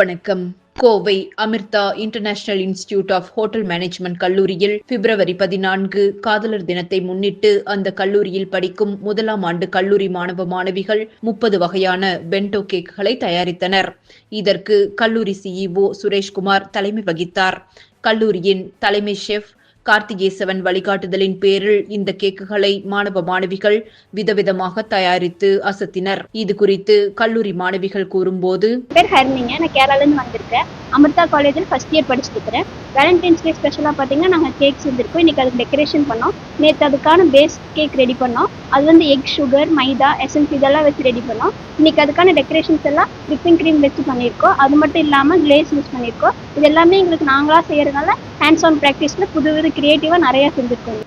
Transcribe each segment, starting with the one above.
வணக்கம். Kovai Amrita international institute of hotel management கல்லூரியில் பிப்ரவரி பதினான்கு காதலர் தினத்தை முன்னிட்டு அந்த கல்லூரியில் படிக்கும் முதலாம் ஆண்டு கல்லூரி மாணவ மாணவிகள் முப்பது வகையான பென்டோ கேக்குகளை தயாரித்தனர். இதற்கு கல்லூரி சிஇஓ சுரேஷ்குமார் தலைமை வகித்தார். கல்லூரியின் தலைமை ஷெஃப் கார்த்திகேசவன் வழிகாட்டுதலின் பேரில் இந்த கேக்குகளை மாணவ மாணவிகள் விதவிதமாக தயாரித்து அசத்தினர். இது குறித்து கல்லூரி மாணவிகள் கூறும்போது பேர் ஹர்னிங்க நான் கேரளாலேருந்து வந்திருக்கேன். அமிர்தா காலேஜில் ஃபஸ்ட் இயர் படிச்சுட்டு இருக்கிறேன். வேலண்டைன்ஸ் டே ஸ்பெஷலாக பார்த்தீங்கன்னா நாங்கள் கேக் செஞ்சுருக்கோம் இன்றைக்கி அதுக்கு டெக்கரேஷன் பண்ணோம். நேற்று அதுக்கான பேஸ் கேக் ரெடி பண்ணோம். அது வந்து எக் சுகர் மைதா எசன்ஸ் இதெல்லாம் வச்சு ரெடி பண்ணோம். இன்றைக்கி அதுக்கான டெக்கரேஷன்ஸ் எல்லாம் விப்பிங் க்ரீம் வச்சு பண்ணியிருக்கோம். அது மட்டும் இல்லாமல் கிளேஸ் யூஸ் பண்ணியிருக்கோம். இது எல்லாமே எங்களுக்கு நாங்களாக செய்கிறதுனால ஹேண்ட்ஸ் ஆன் ப்ராக்டிஸில் புது புது க்ரியேட்டிவாக நிறையா செஞ்சுருக்கோம்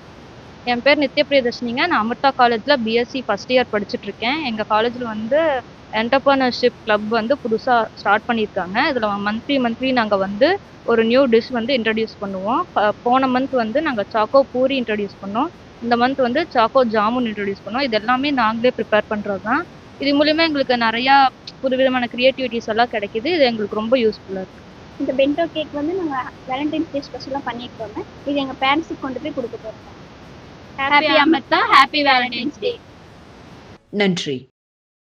என் பேர் நித்ய பிரியதர்ஷினிங்க நான் அமிர்தா காலேஜில் பிஎஸ்சி ஃபஸ்ட் இயர் படிச்சுட்ருக்கேன். எங்கள் காலேஜில் வந்து என்டர்பிரனர்ஷிப் கிளப் வந்து புதுசாக ஸ்டார்ட் பண்ணியிருக்காங்க. இதில் மந்த்லி மந்த்லி நாங்கள் வந்து ஒரு நியூ டிஷ் வந்து இன்ட்ரடியூஸ் பண்ணுவோம். போன மந்த் வந்து நாங்கள் சாக்கோ பூரி இன்ட்ரடியூஸ் பண்ணோம். இந்த மந்த் வந்து சாக்கோ ஜாமுன் இன்ட்ரடியூஸ் பண்ணோம். இது எல்லாமே நாங்களே ப்ரிப்பேர் பண்ணுறது தான் இது மூலிமா எங்களுக்கு நிறையா புதுவிதமான க்ரியேட்டிவிட்டிஸ் எல்லாம் கிடைக்கிது. இது எங்களுக்கு ரொம்ப யூஸ்ஃபுல்லாக இருக்குது இந்த பென்டோ கேக் வந்து நாங்கள் வேலண்டைன்ஸ் டே ஸ்பெஷலாக பண்ணியிருக்கோங்க. இது எங்கள் பேரண்ட்ஸுக்கு கொண்டு போய் கொடுக்க போகிறோம் happy Amrita happy valentine's day நன்றி.